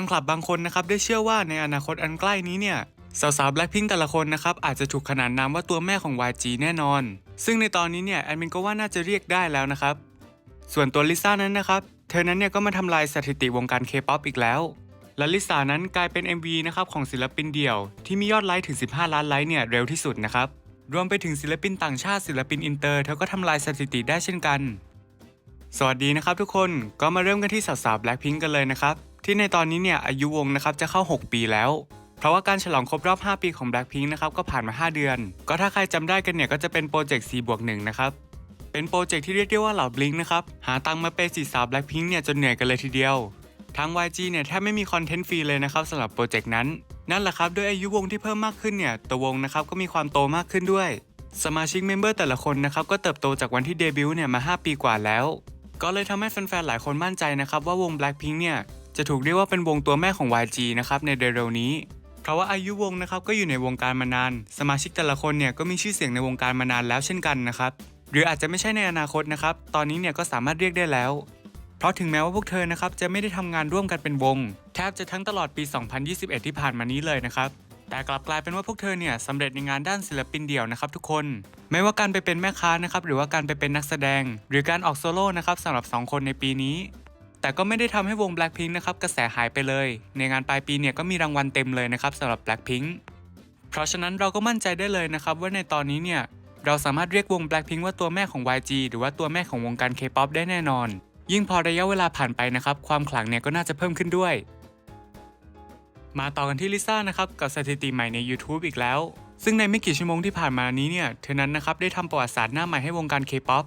นคลับบางคนนะครับได้เชื่อว่าในอนาคตอันใกล้นี้เนี่ยสาวๆ Blackpink แต่ละคนนะครับอาจจะถูกขนานนามว่าตัวแม่ของ YG แน่นอน ซึ่งในตอนนี้เนี่ยแอดมินก็ว่าน่าจะเรียกได้แล้วนะครับ ส่วนตัวลิซ่านั้นนะครับ เธอนั้นเนี่ยก็มาทำลายสถิติวงการเคป๊อปอีกแล้ว และลิซ่านั้นกลายเป็น MV นะครับของศิลปินเดี่ยว ที่มียอดไลค์ถึง 15 ล้านไลค์เนี่ยเร็วที่สุดนะครับ รวมไปถึงศิลปินต่างชาติศิลปินอินเตอร์เธอก็ทำลายสถิติได้เช่นกัน สวัสดีนะครับทุกคน ก็มาเริ่มกันที่สาวๆ Blackpink กันเลยนะครับ ที่ในตอนนี้เนี่ยอายุวงนะครับจะเข้า 6 ปีแล้ว เพราะว่าการฉลองครบรอบ 5 ปีของ Blackpink นะครับก็ผ่านมา 5 เดือน ก็ถ้าใครจำได้กันเนี่ยก็จะเป็นโปรเจกต์4บวก1นะครับเป็นโปรเจกต์ที่เรียกได้ว่าเหล่าบลิงนะครับหาตังค์มาเปย์สีสาว Blackpink เนี่ยจนเหนื่อยกันเลยทีเดียวทาง YG เนี่ยแทบไม่มีคอนเทนต์ฟรีเลยนะครับสำหรับโปรเจกต์นั้น นั่นแหละครับด้วยอายุวงที่เพิ่มมากขึ้นเนี่ยตัววงนะครับก็มีความโตมากขึ้นด้วย สมาชิกเมมเบอร์แต่ละคนนะครับก็เติบโตจากวันที่เดบิวต์เนี่ยมา 5 ปีกว่าแล้ว ก็เลยทำให้แฟนๆหลายคนมั่นใจนะครับว่าวง Blackpink เนี่ย จะถูกเรียกว่าเป็นวงตัวแม่ของ YG นะครับในเร็วๆนี้ เพราะว่าอายุวงนะครับก็อยู่ในวงการมานาน สมาชิกแต่ละคนเนี่ยก็มีชื่อเสียงในวงการมานานแล้วเช่นกันนะครับหรืออาจจะไม่ใช่ในอนาคตนะครับ ตอนนี้เนี่ยก็สามารถเรียกได้แล้ว เพราะถึงแม้ว่าพวกเธอนะครับจะไม่ได้ทำงานร่วมกันเป็นวง แทบจะทั้งตลอดปี 2021 ที่ผ่านมานี้เลยนะครับ แต่กลับกลายเป็นว่าพวกเธอเนี่ยสำเร็จในงานด้านศิลปินเดี่ยวนะครับทุกคน ไม่ว่าการไปเป็นแม่ค้านะครับหรือว่าการไปเป็นนักแสดง หรือการออกโซโล่นะครับสำหรับ 2 คนในปีนี้ แต่ก็ไม่ได้ทำให้วง Blackpink นะครับกระแสหายไปเลย ในงานปลายปีเนี่ยก็มีรางวัลเต็มเลยนะครับสำหรับ Blackpink เพราะฉะนั้นเราก็มั่นใจได้เลยนะครับว่าในตอนนี้เนี่ยเราสามารถเรียกวง Blackpink ว่าตัวแม่ของ YG หรือว่าตัวแม่ของวงการ K-POP ได้แน่นอน ยิ่งพอระยะเวลาผ่านไปนะครับความขลังเนี่ยก็น่าจะเพิ่มขึ้นด้วย มาต่อกันที่ลิซ่านะครับกับสถิติใหม่ใน YouTube อีกแล้ว ซึ่งในไม่กี่ชั่วโมงที่ผ่านมานี้เนี่ยเธอนั้นนะครับได้ทำประวัติศาสตร์หน้าใหม่ให้วงการ K-POP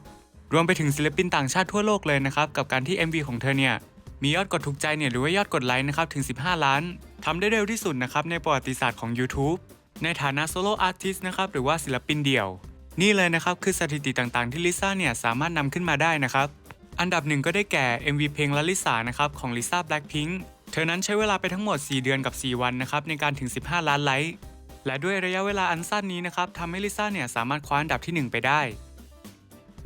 รวมไปถึงศิลปินต่างชาติทั่วโลกเลยนะครับกับการที่ MV ของเธอเนี่ยมียอดกดถูกใจเนี่ยหรือว่ายอดกดไลค์นะครับถึง 15 ล้านทำได้เร็วที่สุดนะครับในประวัติศาสตร์ของ YouTube ในฐานะโซโล่อาร์ติสต์นะครับหรือว่าศิลปินเดี่ยว นี่เลยนะครับคือสถิติต่างๆที่ลิซ่าเนี่ยสามารถนำขึ้นมาได้นะครับอันดับหนึ่งก็ได้แก่ MV เพลงลาลิสานะครับของลิซ่า Blackpink เธอนั้นใช้เวลาไปทั้งหมด 4 เดือนกับ 4 วันนะครับในการถึง 15 ล้านไลค์และด้วยระยะเวลาอันสั้นนี้นะครับทำให้ลิซ่าเนี่ยสามารถคว้าอันดับที่ 1 ไปได้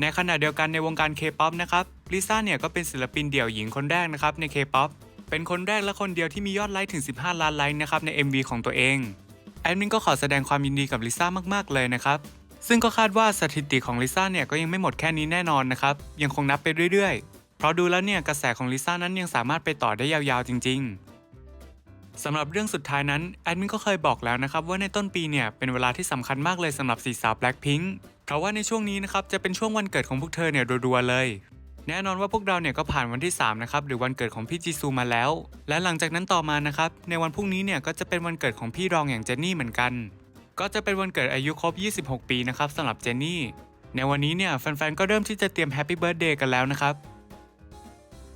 ในขณะเดียวกันในวงการ K-POP นะครับลิซ่าเนี่ยก็เป็นศิลปินเดี่ยวหญิงคนแรกนะครับใน K-POP เป็นคนแรกและคนเดียวที่มียอดไลค์ถึง 15 ล้านไลค์นะครับใน MV ของตัวเองแอดมินก็ขอแสดงความยินดีกับลิซ่ามากๆเลยนะครับซึ่งก็คาดว่าสถิติของลิซ่าเนี่ยก็ยังไม่หมดแค่นี้แน่นอนนะครับยังคงนับไปเรื่อยๆ เพราะดูแล้วเนี่ยกระแสของลิซ่านั้นยังสามารถไปต่อได้ยาวๆจริง ๆสำหรับเรื่องสุดท้ายนั้นแอดมินก็เคยบอกแล้วนะครับว่าในต้นปีเนี่ยเป็นเวลาที่สำคัญมากเลยสำหรับสีสาว Blackpink เพราะว่าในช่วงนี้นะครับจะเป็นช่วงวันเกิดของพวกเธอเนี่ยรัวๆเลย แน่นอนว่าพวกเราเนี่ยก็ผ่านวันที่3นะครับหรือวันเกิดของพี่จีซูมาแล้ว และหลังจากนั้นต่อมานะครับในวันพรุ่งนี้เนี่ยก็จะเป็นวันเกิดของพี่รองอย่างเจนนี่เหมือนกัน ก็จะเป็นวันเกิดอายุครบ 26 ปีนะครับสำหรับเจนนี่ในวันนี้เนี่ยแฟนๆก็เริ่มที่จะเตรียมแฮปปี้เบิร์ดเดย์กันแล้วนะครับ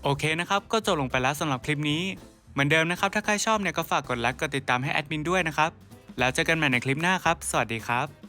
โอเคนะครับก็จบลงไปแล้วสำหรับคลิปนี้เหมือนเดิมนะครับ ถ้าใครชอบเนี่ยก็ฝากกดไลค์กดติดตามให้แอดมินด้วยนะครับ แล้วเจอกันใหม่ในคลิปหน้าครับ สวัสดีครับ